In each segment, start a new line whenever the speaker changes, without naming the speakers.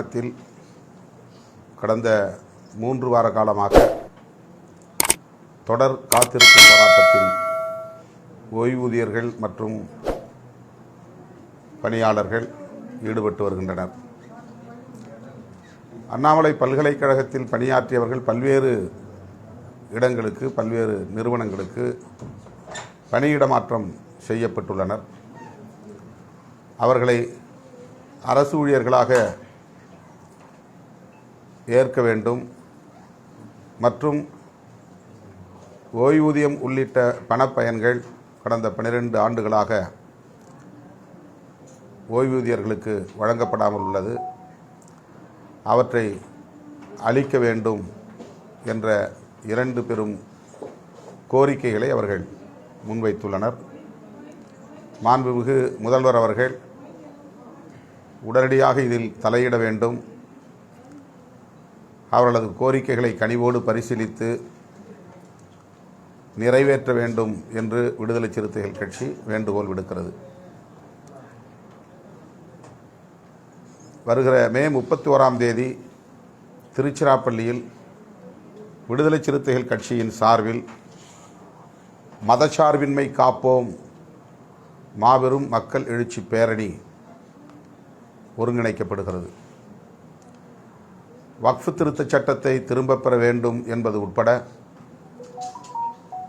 தமிழகத்தில் கடந்த மூன்று வார காலமாக தொடர் காத்திருக்கும் போராட்டத்தில் ஓய்வூதியர்கள் மற்றும் பணியாளர்கள் ஈடுபட்டு வருகின்றனர். அண்ணாமலை பல்கலைக்கழகத்தில் பணியாற்றியவர்கள் பல்வேறு இடங்களுக்கு பல்வேறு நிறுவனங்களுக்கு பணியிடமாற்றம் செய்யப்பட்டுள்ளனர். அவர்களை அரசு ஊழியர்களாக ஏற்க வேண்டும். மற்றும் ஓய்வூதியம் உள்ளிட்ட பணப்பயன்கள் கடந்த பன்னிரெண்டு ஆண்டுகளாக ஓய்வூதியர்களுக்கு வழங்கப்படாமல் உள்ளது. அவற்றை அளிக்க வேண்டும் என்ற இரண்டு பெரும் கோரிக்கைகளை அவர்கள் முன்வைத்துள்ளனர். மாண்புமிகு முதல்வர் அவர்கள் உடனடியாக இதில் தலையிட வேண்டும். அவர்களது கோரிக்கைகளை கனிவோடு பரிசீலித்து நிறைவேற்ற வேண்டும் என்று விடுதலை சிறுத்தைகள் கட்சி வேண்டுகோள் விடுக்கிறது. வருகிற மே முப்பத்தி ஓராம் தேதி திருச்சிராப்பள்ளியில் விடுதலை சிறுத்தைகள் கட்சியின் சார்பில் மதச்சார்பின்மை காப்போம் மாபெரும் மக்கள் எழுச்சி பேரணி ஒருங்கிணைக்கப்படுகிறது. வக்ஃபு திருத்தச் சட்டத்தை திரும்பப் பெற வேண்டும் என்பது உட்பட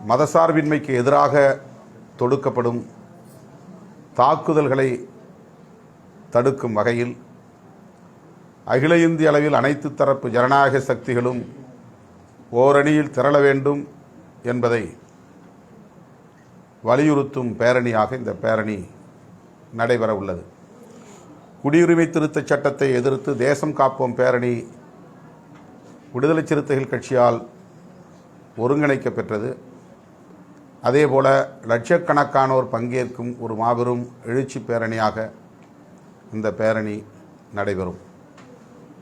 மதசார்பின்மைக்கு எதிராக தொடுக்கப்படும் தாக்குதல்களை தடுக்கும் வகையில் அகில இந்திய அளவில் அனைத்து தரப்பு ஜனநாயக சக்திகளும் ஓரணியில் திரள வேண்டும் என்பதை வலியுறுத்தும் பேரணியாக இந்த பேரணி நடைபெற உள்ளது. குடியுரிமை திருத்தச் சட்டத்தை எதிர்த்து தேசம் காப்போம் பேரணி விடுதலை சிறுத்தைகள் கட்சியால் ஒருங்கிணைக்கப்பெற்றது. அதேபோல லட்சக்கணக்கானோர் பங்கேற்கும் ஒரு மாபெரும் எழுச்சி பேரணியாக இந்த பேரணி நடைபெறும்.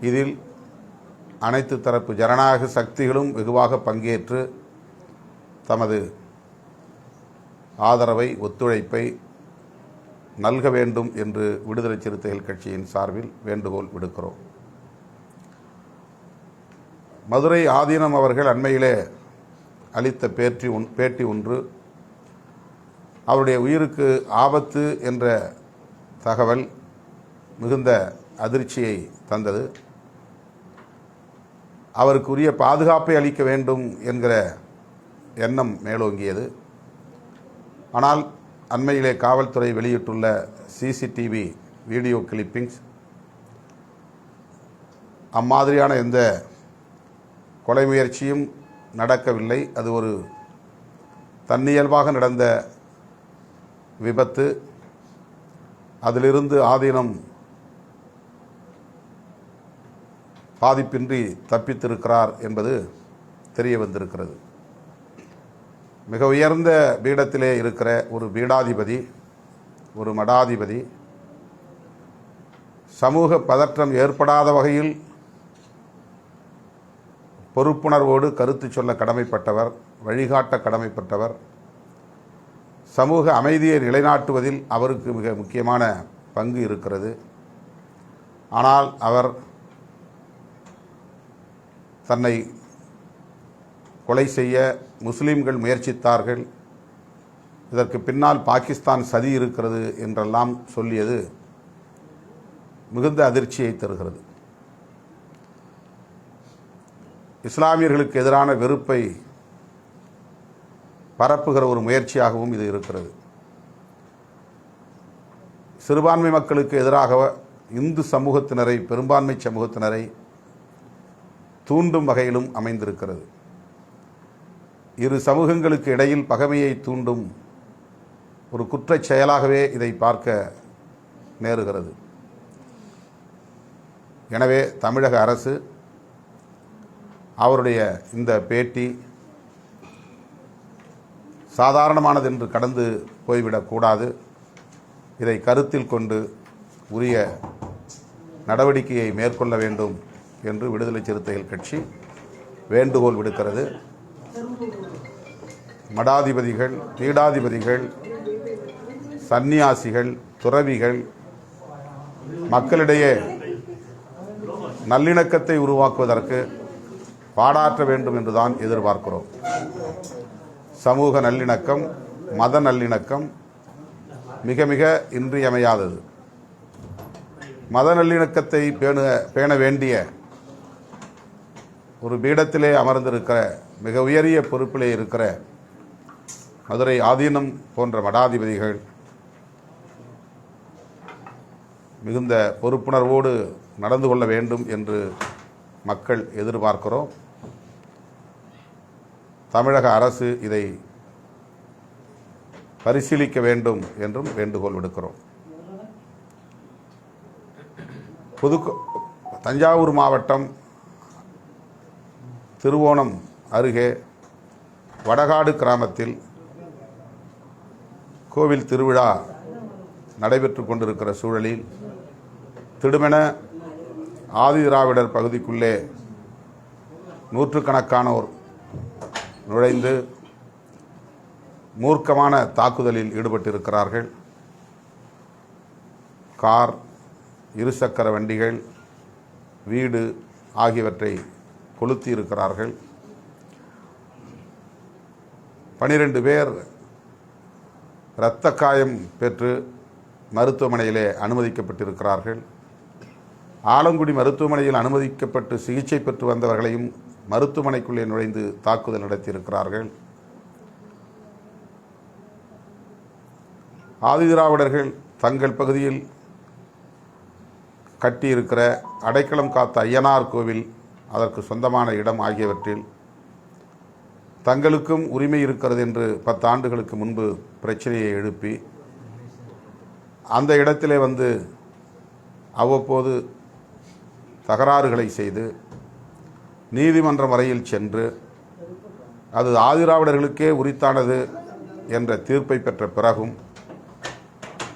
இதில் அனைத்து தரப்பு ஜனநாயக சக்திகளும் வெகுவாக பங்கேற்று தமது ஆதரவை ஒத்துழைப்பை நல்க வேண்டும் என்று விடுதலை சிறுத்தைகள் கட்சியின் சார்பில் வேண்டுகோள் விடுக்கிறோம். மதுரை ஆதீனம் அவர்கள் அண்மையிலே அளித்த பேட்டி ஒன் பேட்டி ஒன்று. அவருடைய உயிருக்கு ஆபத்து என்ற தகவல் மிகுந்த அதிர்ச்சியை தந்தது. அவருக்குரிய பாதுகாப்பை அளிக்க வேண்டும் என்கிற எண்ணம் மேலோங்கியது. ஆனால் அண்மையிலே காவல்துறை வெளியிட்டுள்ள சிசிடிவி வீடியோ கிளிப்பிங்ஸ் அம்மாதிரியான எந்த கொலை முயற்சியும் நடக்கவில்லை. அது ஒரு தன்னியல்பாக நடந்த விபத்து. அதிலிருந்து ஆதீனம் பாதிப்பின்றி தப்பித்திருக்கிறார் என்பது தெரிய வந்திருக்கிறது. மிக உயர்ந்த பீடத்திலே இருக்கிற ஒரு பீடாதிபதி ஒரு மடாதிபதி சமூக பதற்றம் ஏற்படாத வகையில் பொறுப்புணர்வோடு கருத்து சொல்ல கடமைப்பட்டவர் வழிகாட்ட கடமைப்பட்டவர். சமூக அமைதியை நிலைநாட்டுவதில் அவருக்கு மிக முக்கியமான பங்கு இருக்கிறது. ஆனால் அவர் தன்னை கொலை செய்ய முஸ்லீம்கள் முயற்சித்தார்கள். இதற்கு பின்னால் பாகிஸ்தான் சதி இருக்கிறது என்றெல்லாம் சொல்லியது மிகுந்த அதிர்ச்சியை தருகிறது. இஸ்லாமியர்களுக்கு எதிரான வெறுப்பை பரப்புகிற ஒரு முயற்சியாகவும் இது இருக்கிறது. சிறுபான்மை மக்களுக்கு எதிராக இந்து சமூகத்தினரை பெரும்பான்மை சமூகத்தினரை தூண்டும் வகையிலும் அமைந்திருக்கிறது. இரு சமூகங்களுக்கு இடையில் பகைமையை தூண்டும் ஒரு குற்றச் செயலாகவே இதை பார்க்க நேருகிறது. எனவே தமிழக அரசு அவருடைய இந்த பேட்டி சாதாரணமானது என்று கடந்து போய்விடக்கூடாது இதை கருத்தில் கொண்டு உரிய நடவடிக்கையை மேற்கொள்ள வேண்டும் என்று விடுதலை சிறுத்தைகள் கட்சி வேண்டுகோள் விடுக்கிறது. மடாதிபதிகள் பீடாதிபதிகள் சந்நியாசிகள் துறவிகள் மக்களிடையே நல்லிணக்கத்தை உருவாக்குவதற்கு பாடாற்ற வேண்டும் என்றுதான் எதிர்பார்க்கிறோம். சமூக நல்லிணக்கம் மத நல்லிணக்கம் மிக மிக இன்றியமையாதது. மத நல்லிணக்கத்தை பேண பேண வேண்டிய ஒரு பீடத்திலே அமர்ந்திருக்கிற மிக உயரிய பொறுப்பிலே இருக்கிற மதுரை ஆதீனம் போன்ற மடாதிபதிகள் மிகுந்த பொறுப்புணர்வோடு நடந்து கொள்ள வேண்டும் என்று மக்கள் எதிர்பார்க்கிறோம். தமிழக அரசு இதை பரிசீலிக்க வேண்டும் என்றும் வேண்டுகோள் விடுக்கிறோம். புதுக்கோ தஞ்சாவூர் மாவட்டம் திருவோணம் அருகே வடகாடு கிராமத்தில் கோவில் திருவிழா நடைபெற்று கொண்டிருக்கிற சூழலில் திடுமென ஆதிதிராவிடர் பகுதிக்குள்ளே நூற்றுக்கணக்கானோர் நுழைந்து மூர்க்கமான தாக்குதலில் ஈடுபட்டிருக்கிறார்கள். கார் இருசக்கர வண்டிகள் வீடு ஆகியவற்றை கொளுத்தி இருக்கிறார்கள் பனிரெண்டு பேர் இரத்த காயம் பெற்று மருத்துவமனையிலே அனுமதிக்கப்பட்டிருக்கிறார்கள். ஆலங்குடி மருத்துவமனையில் அனுமதிக்கப்பட்டு சிகிச்சை பெற்று வந்தவர்களையும் மருத்துவமனைக்குள்ளே நுழைந்து தாக்குதல் நடத்தியிருக்கிறார்கள். ஆதிதிராவிடர்கள் தங்கள் பகுதியில் கட்டியிருக்கிற அடைக்கலம் காத்த ஐயனார் கோவில் அதற்கு சொந்தமான இடம் ஆகியவற்றில் தங்களுக்கும் உரிமை இருக்கிறது என்று பத்து ஆண்டுகளுக்கு முன்பு பிரச்சனையை எழுப்பி அந்த இடத்திலே வந்து அவ்வப்போது தகராறுகளை செய்து நீதிமன்றம் வரையில் சென்று அது ஆதிராவிடர்களுக்கே உரித்தானது என்ற தீர்ப்பை பெற்ற பிறகும்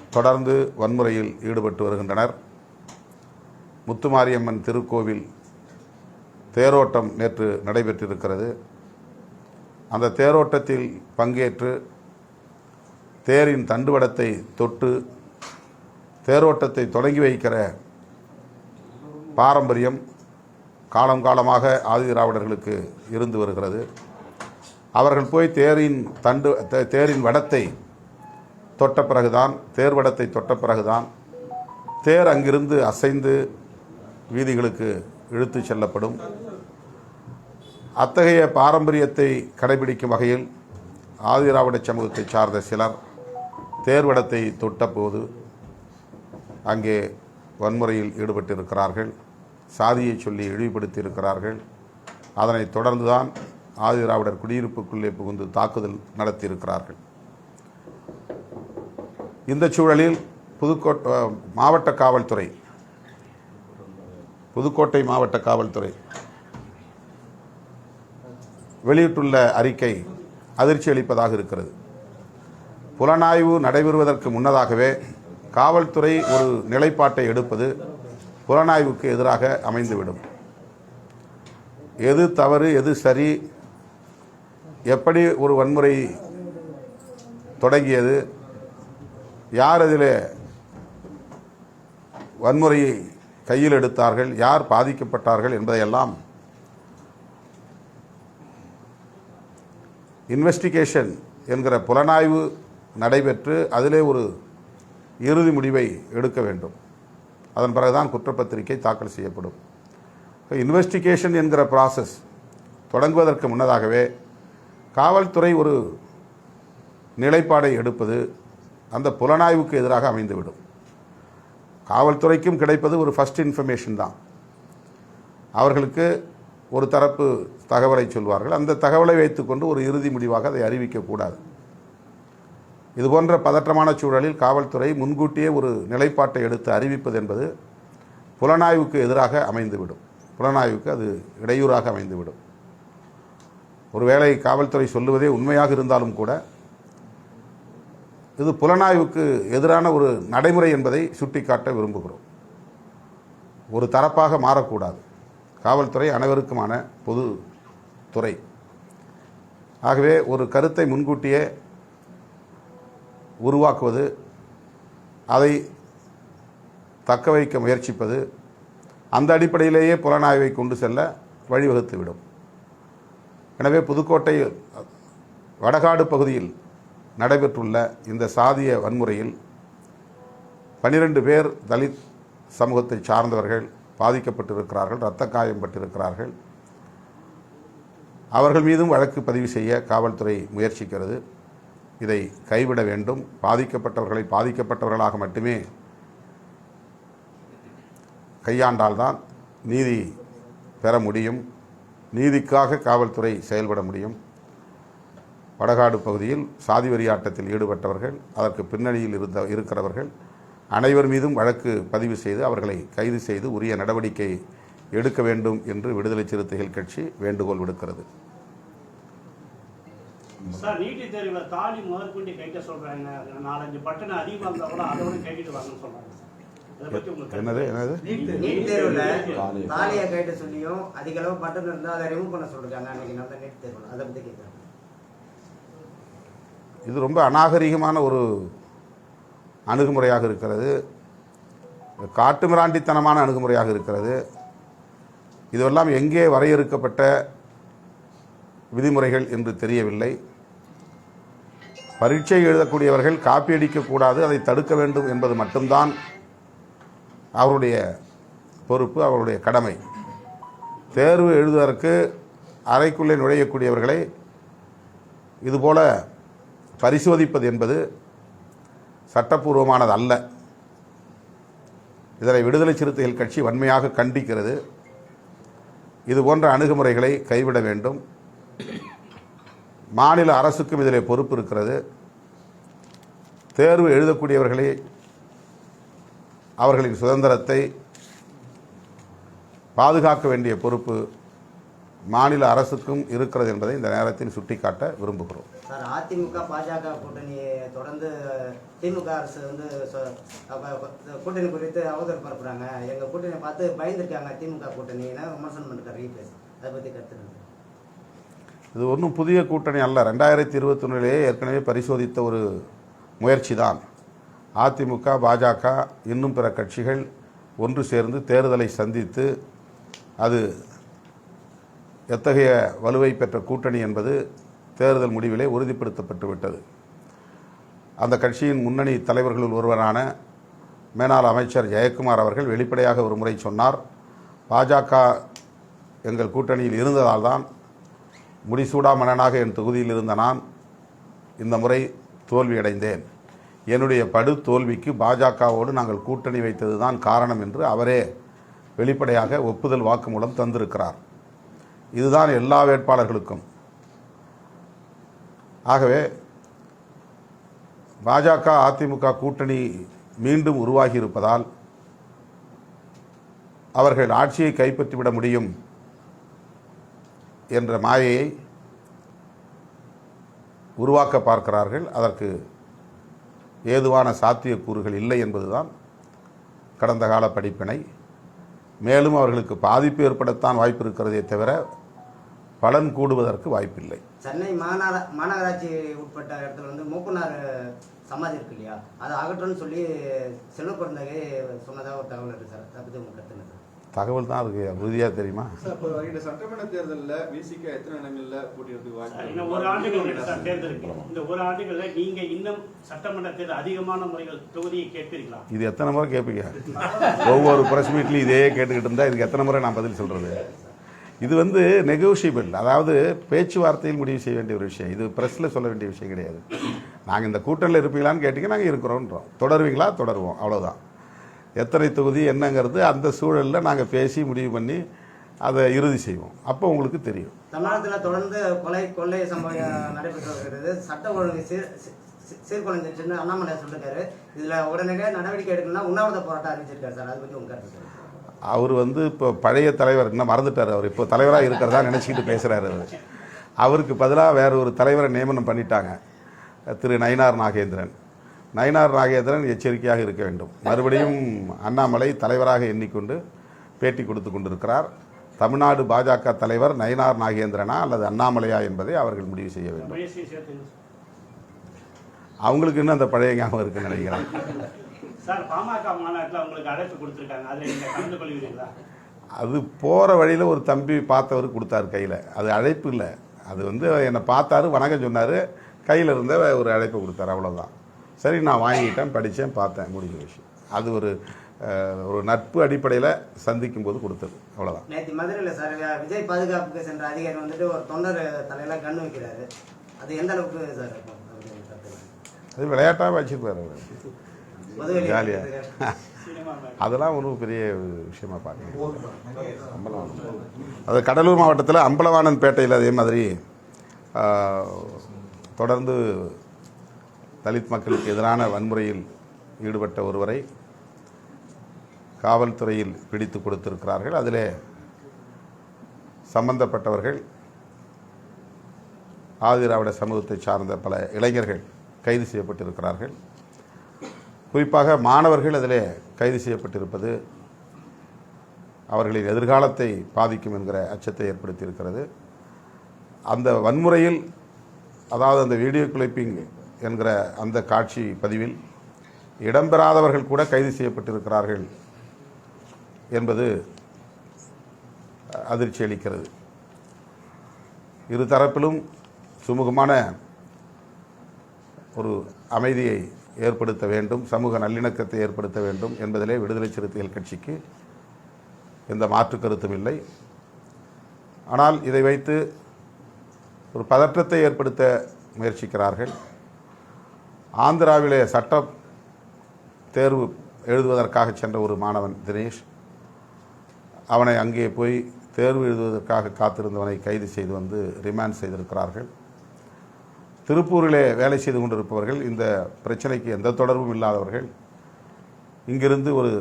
தொடர்ந்து வன்முறையில் ஈடுபட்டு வருகின்றனர். முத்துமாரியம்மன் திருக்கோவில் தேரோட்டம் நேற்று நடைபெற்றிருக்கிறது. அந்த தேரோட்டத்தில் பங்கேற்று தேரின் தண்டுவடத்தை தொட்டு தேரோட்டத்தை தொடங்கி வைக்கிற பாரம்பரியம் காலம் காலமாக ஆதிதிராவிடர்களுக்கு இருந்து வருகிறது. அவர்கள் போய் தேரின் தண்டு தே- தேரின் வடத்தை தொட்ட பிறகுதான் தேர் வடத்தை தொட்ட பிறகுதான் தேர் அங்கிருந்து அசைந்து வீதிகளுக்கு இழுத்து செல்லப்படும். அத்தகைய பாரம்பரியத்தை கடைபிடிக்கும் வகையில் ஆதிராவிட சமூகத்தை சார்ந்த சிலர் தேர்வடத்தை தொட்டபோது அங்கே வன்முறையில் ஈடுபட்டிருக்கிறார்கள். சாதியை சொல்லி இழிவுபடுத்தி இருக்கிறார்கள் அதனைத் தொடர்ந்துதான் ஆதிதிராவிடர் குடியிருப்புக்குள்ளே புகுந்து தாக்குதல் நடத்தியிருக்கிறார்கள். இந்த சூழலில் புதுக்கோட்டை மாவட்ட காவல்துறை புதுக்கோட்டை மாவட்ட காவல்துறை வெளியிட்டுள்ள அறிக்கை அதிர்ச்சி அளிப்பதாக இருக்கிறது. புலனாய்வு நடைபெறுவதற்கு முன்னதாகவே காவல்துறை ஒரு நிலைப்பாட்டை எடுப்பது புலனாய்வுக்கு எதிராக அமைந்துவிடும். எது தவறு எது சரி எப்படி ஒரு வன்முறை தொடங்கியது யார் அதில் வன்முறையை கையில் எடுத்தார்கள் யார் பாதிக்கப்பட்டார்கள் என்பதையெல்லாம் இன்வெஸ்டிகேஷன் என்கிற புலனாய்வு நடைபெற்று அதிலே ஒரு இறுதி முடிவை எடுக்க வேண்டும். அதன் பிறகுதான் குற்றப்பத்திரிகை தாக்கல் செய்யப்படும். இன்வெஸ்டிகேஷன் என்கிற ப்ராசஸ் தொடங்குவதற்கு முன்னதாகவே காவல்துறை ஒரு நிலைப்பாடை எடுப்பது அந்த புலனாய்வுக்கு எதிராக அமைந்துவிடும். காவல்துறைக்கும் கிடைப்பது ஒரு ஃபஸ்ட் இன்ஃபர்மேஷன் தான். அவர்களுக்கு ஒரு தரப்பு தகவலை சொல்வார்கள். அந்த தகவலை வைத்துக்கொண்டு ஒரு இறுதி முடிவாக அதை அறிவிக்கக்கூடாது இது போன்ற பதற்றமான சூழலில் காவல்துறை முன்கூட்டியே ஒரு நிலைப்பாட்டை எடுத்து அறிவிப்பது என்பது புலனாய்வுக்கு எதிராக அமைந்துவிடும். புலனாய்வுக்கு அது இடையூறாக அமைந்துவிடும். ஒருவேளை காவல்துறை சொல்லுவதே உண்மையாக இருந்தாலும் கூட இது புலனாய்வுக்கு எதிரான ஒரு நடைமுறை என்பதை சுட்டிக்காட்ட விரும்புகிறோம். ஒரு தரப்பாக மாறக்கூடாது. காவல்துறை அனைவருக்குமான பொது துறை ஆகவே ஒரு கருத்தை முன்கூட்டியே உருவாக்குவது அதை தக்க வைக்க முயற்சிப்பது அந்த அடிப்படையிலேயே புலனாய்வை கொண்டு செல்ல வழிவகுத்துவிடும். எனவே புதுக்கோட்டை வடகாடு பகுதியில் நடைபெற்றுள்ள இந்த சாதிய வன்முறையில் பனிரெண்டு பேர் தலித் சமூகத்தை சார்ந்தவர்கள் பாதிக்கப்பட்டிருக்கிறார்கள் இரத்த காயம் பட்டிருக்கிறார்கள் அவர்கள் மீதும் வழக்கு பதிவு செய்ய காவல்துறை முயற்சிக்கிறது. இதை கைவிட வேண்டும். பாதிக்கப்பட்டவர்களை பாதிக்கப்பட்டவர்களாக மட்டுமே கையாண்டால்தான் நீதி பெற முடியும். நீதிக்காக காவல்துறை செயல்பட முடியும். வடகாடு பகுதியில் சாதி வெறியாட்டத்தில் ஈடுபட்டவர்கள் அதற்கு பின்னணியில் இருந்த இருக்கிறவர்கள் அனைவர் மீதும் வழக்கு பதிவு செய்து அவர்களை கைது செய்து உரிய நடவடிக்கை எடுக்க வேண்டும் என்று விடுதலை சிறுத்தைகள் கட்சி வேண்டுகோள் விடுக்கிறது.
சார் நீட்டு தேர்வுல தாலி முதற்கொண்டு கேட்க சொல்றாங்க. நாலஞ்சு பட்டணம் அதிகமா இருந்தா கூட அதோட கேட்டுட்டு வாங்கன்னு சொல்றாங்க இதை பத்தி உங்களுக்கு
என்னது என்னது?
நீட் தேர்வுல தாலியை கேட்டு சொல்லியும் அதிக அளவு பட்டன் இருந்தா அதை ரிமூவ் பண்ண சொல்றாங்க அன்னைக்கு நடந்த நீட் தேர்வுல. அதை பத்தி கேட்கறேன்
இது ரொம்ப அநாகரிகமான ஒரு அணுகுமுறையாக இருக்கிறது. காட்டுமிராண்டித்தனமான அணுகுமுறையாக இருக்கிறது. இதுவெல்லாம் எங்கே வரையறுக்கப்பட்ட விதிமுறைகள் என்று தெரியவில்லை. பரீட்சை எழுதக்கூடியவர்கள் காப்பி அடிக்கக்கூடாது அதை தடுக்க வேண்டும் என்பது மட்டும்தான் அவருடைய பொறுப்பு அவருடைய கடமை. தேர்வு எழுதுவதற்கு அறைக்குள்ளே நுழையக்கூடியவர்களை இதுபோல பரிசோதிப்பது என்பது சட்டப்பூர்வமானது அல்ல. இதனை விடுதலை சிறுத்தைகள் கட்சி வன்மையாக கண்டிக்கிறது. இது போன்ற அணுகுமுறைகளை கைவிட வேண்டும். மாநில அரசுக்கும் இதிலே பொறுப்பு இருக்கிறது. தேர்வு எழுதக்கூடியவர்களே அவர்களின் சுதந்திரத்தை பாதுகாக்க வேண்டிய பொறுப்பு மாநில அரசுக்கும் இருக்கிறது என்பதை இந்த நேரத்தில் சுட்டிக்காட்ட விரும்புகிறோம்.
சார் அதிமுக பாஜக கூட்டணி தொடர்ந்து திமுக அரசு வந்து கூட்டணி குறித்து அவதூறு பரப்புறாங்க. எங்கள் கூட்டணியை பார்த்து பயந்துருக்காங்க திமுக கூட்டணி விமர்சனம் பண்ணிருக்காரு அதை பற்றி கருத்து
இது ஒன்றும் புதிய கூட்டணி அல்ல. ரெண்டாயிரத்தி இருபத்தொன்னிலேயே ஏற்கனவே பரிசோதித்த ஒரு முயற்சி தான் அதிமுக பாஜக இன்னும் பிற கட்சிகள் ஒன்று சேர்ந்து தேர்தலை சந்தித்து அது எத்தகைய வலுவை பெற்ற கூட்டணி என்பது தேர்தல் முடிவிலே உறுதிப்படுத்தப்பட்டு விட்டது. அந்த கட்சியின் முன்னணி தலைவர்களுள் ஒருவரான மேனாள் அமைச்சர் ஜெயக்குமார் அவர்கள் வெளிப்படையாக ஒரு முறை சொன்னார் பாஜக எங்கள் கூட்டணியில் இருந்ததால் தான் முடிசூடா மன்னனாக என் தொகுதியில் இருந்த நான் இந்த முறை தோல்வியடைந்தேன். என்னுடைய படு தோல்விக்கு பாஜகவோடு நாங்கள் கூட்டணி வைத்தது தான் காரணம் என்று அவரே வெளிப்படையாக ஒப்புதல் வாக்குமூலம் தந்திருக்கிறார். இதுதான் எல்லா வேட்பாளர்களுக்கும். ஆகவே பாஜக அதிமுக கூட்டணி மீண்டும் உருவாகி இருப்பதால் அவர்கள் ஆட்சியை கைப்பற்றிவிட முடியும். என்ற மாயையை உருவாக்க பார்க்கிறார்கள். அதற்கு ஏதுவான சாத்தியக்கூறுகள் இல்லை என்பதுதான் கடந்த கால படிப்பினை. மேலும் அவர்களுக்கு பாதிப்பு ஏற்படத்தான் வாய்ப்பு இருக்கிறதே தவிர பலன் கூடுவதற்கு வாய்ப்பில்லை.
சென்னை மாநகர மாநகராட்சி உட்பட்ட இடத்துல வந்து மூப்பனார் சமாதி இருக்கு இல்லையா? அதை அகற்றணும்னு சொல்லி செல்வ பிறந்தகை சொன்னதாக ஒரு தகவல் இருக்கு சார். அதை உங்களுக்கு
தகவல் தான் இருக்கு உறுதியாக தெரியுமா?
சட்டமன்ற தேர்தலில் விசிக எத்தனை இடங்கள்ல வாய்ப்பு?
இன்னும் ஒரு ஆண்டுகள் இருக்கு சார் தேர்தல் இருக்கு இந்த ஒரு ஆண்டுகள்ல நீங்க இன்னும் சட்டமன்ற தேர்தல் அதிகமான முறைகள் தொகுதியை கேட்பீர்களா?
இது எத்தனை முறை கேட்பீங்க? ஒவ்வொரு ப்ரெஸ் மீட்லையும் இதே கேட்டுக்கிட்டு இருந்தால் இதுக்கு எத்தனை முறை நான் பதில் சொல்கிறது இது வந்து நெகோஷியபிள் அதாவது பேச்சுவார்த்தையில் முடிவு செய்ய வேண்டிய ஒரு விஷயம். இது ப்ரெஸ்ஸில் சொல்ல வேண்டிய விஷயம் கிடையாது. நாங்கள் இந்த கூட்டணியில் இருப்பீங்களான்னு கேட்டிங்க நாங்கள் இருக்கிறோன்றோம். தொடருவீங்களா? தொடருவோம். அவ்வளோதான் எத்தனை தொகுதி என்னங்கிறது அந்த சூழலில் நாங்கள் பேசி முடிவு பண்ணி அதை இறுதி செய்வோம். அப்போ உங்களுக்கு தெரியும்.
தமிழகத்துல தொடர்ந்து கொலை கொள்ளை சம்பவம் நடைபெற்று வருகிறது. சட்ட ஒழுங்கு சீர் சீர்குலைஞ்சிருச்சுன்னு அண்ணாமலை சொல்லிருக்காரு. இதுல உடனடியாக நடவடிக்கை எடுக்கணும்னா உண்ணாவிரத போராட்டம் அறிவிச்சிருக்காரு சார். அதை பத்தி உங்க கருத்து
அவர் வந்து இப்போ பழைய தலைவர் இன்னும் மறந்துட்டார் அவர். இப்போ தலைவராக இருக்கிறதா நினச்சிக்கிட்டு பேசுகிறாரு அவர். அவருக்கு பதிலாக வேற ஒரு தலைவரை நியமனம் பண்ணிட்டாங்க. திரு நயினார் நாகேந்திரன். நயினார் நாகேந்திரன் எச்சரிக்கையாக இருக்க வேண்டும். மறுபடியும் அண்ணாமலை தலைவராக எண்ணிக்கொண்டு பேட்டி கொடுத்து கொண்டிருக்கிறார். தமிழ்நாடு பாஜக தலைவர் நயினார் நாகேந்திரனா அல்லது அண்ணாமலையா என்பதை அவர்கள் முடிவு செய்ய வேண்டும். அவங்களுக்கு இன்னும் அந்த பழைய ஞாபகம் இருக்குன்னு நினைக்கிறேன். அது போகிற வழியில் ஒரு தம்பி பார்த்தவர் கொடுத்தாரு கையில். அது அழைப்பு இல்லை. அது வந்து என்னை பார்த்தாரு வணக்கம் சொன்னார். கையில் இருந்த ஒரு அழைப்பு கொடுத்தாரு அவ்வளோதான் சரி நான் வாங்கிட்டேன் படித்தேன் பார்த்தேன் முடிஞ்ச விஷயம். அது ஒரு ஒரு நட்பு அடிப்படையில் சந்திக்கும் போது கொடுத்தது. அவ்வளோதான்
நேற்று மதுரையில் சார் விஜய் பாதுகாப்புக்கு சென்ற அதிகாரி வந்துட்டு ஒரு தொண்டர் தலையில கண்ணு வைக்கிறாரு. அது எந்த அளவுக்கு சார்.
அது விளையாட்டாக வச்சுருப்பார் அவர்.
பொதுவெளி
ஜாலியா.
Cinema madam.
அதெல்லாம் ஒன்றும் பெரிய விஷயமா அம்பலவாணன். அது கடலூர் மாவட்டத்தில் அம்பலவாணன் பேட்டையில் அதே மாதிரி தொடர்ந்து தலித் மக்களுக்கு எதிரான வன்முறையில் ஈடுபட்ட ஒருவரை காவல்துறையில் பிடித்து கொடுத்திருக்கிறார்கள். அதில் சம்பந்தப்பட்டவர்கள் ஆதிராவிட சமூகத்தை சார்ந்த பல இளைஞர்கள் கைது செய்யப்பட்டிருக்கிறார்கள். குறிப்பாக மாணவர்கள் அதில் கைது செய்யப்பட்டிருப்பது அவர்களின் எதிர்காலத்தை பாதிக்கும் என்கிற அச்சத்தை ஏற்படுத்தியிருக்கிறது. அந்த வன்முறையில் அதாவது அந்த வீடியோ கிளிப்பிங் என்கிற அந்த காட்சி பதிவில் இடம்பெறாதவர்கள் கூட கைது செய்யப்பட்டிருக்கிறார்கள் என்பது அதிர்ச்சி அளிக்கிறது. இரு தரப்பிலும் சுமூகமான ஒரு அமைதியை ஏற்படுத்த வேண்டும் சமூக நல்லிணக்கத்தை ஏற்படுத்த வேண்டும் என்பதிலே விடுதலை சிறுத்தைகள் கட்சிக்கு எந்த மாற்று கருத்தும் இல்லை. ஆனால் இதை வைத்து ஒரு பதற்றத்தை ஏற்படுத்த முயற்சிக்கிறார்கள். ஆந்திராவிலே சட்ட தேர்வு எழுதுவதற்காக சென்ற ஒரு மாணவன் தினேஷ். அவனை அங்கே போய் தேர்வு எழுதுவதற்காக காத்திருந்தவனை கைது செய்து வந்து ரிமாண்ட் செய்திருக்கிறார்கள். திருப்பூரிலே வேலை செய்து கொண்டிருப்பவர்கள் இந்த பிரச்சனைக்கு எந்த தொடர்பும் இல்லாதவர்கள் இங்கிருந்து ஒரு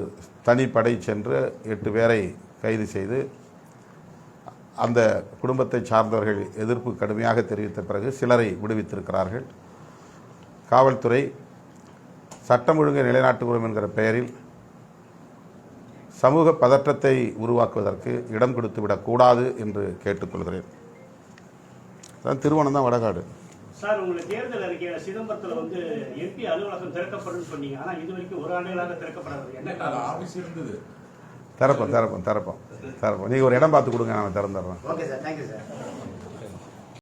தனிப்படை சென்று எட்டு பேரை கைது செய்து அந்த குடும்பத்தை சார்ந்தவர்கள் எதிர்ப்பு கடுமையாக தெரிவித்த பிறகு சிலரை விடுவித்திருக்கிறார்கள். காவல்துறை சட்டம் ஒழுங்கை நிலைநாட்டுகிறோம் என்கிற பெயரில் சமூக பதற்றத்தை உருவாக்குவதற்கு இடம் கொடுத்து விடக்கூடாது என்று கேட்டுக்கொள்கிறேன். அதான் திருவனம் தான் வடகாடு.
சார் உங்களுக்கு தேர்தல் அறிக்கையில சிதம்பரத்துல வந்து எம்பி அலுவலகம் திறக்கப்படும் சொன்னீங்க. ஆனா இது வரைக்கும் ஒரு ஆண்டுகளாக திறக்கப்படாது என்ன
ஆபீஸ் இருந்தது.
திறப்போம் திறப்போம் திறப்போம் திறப்போம். நீங்கள் ஒரு இடம் பார்த்து கொடுங்க நான் திறந்துடுறேன்.
Okay sir thank you sir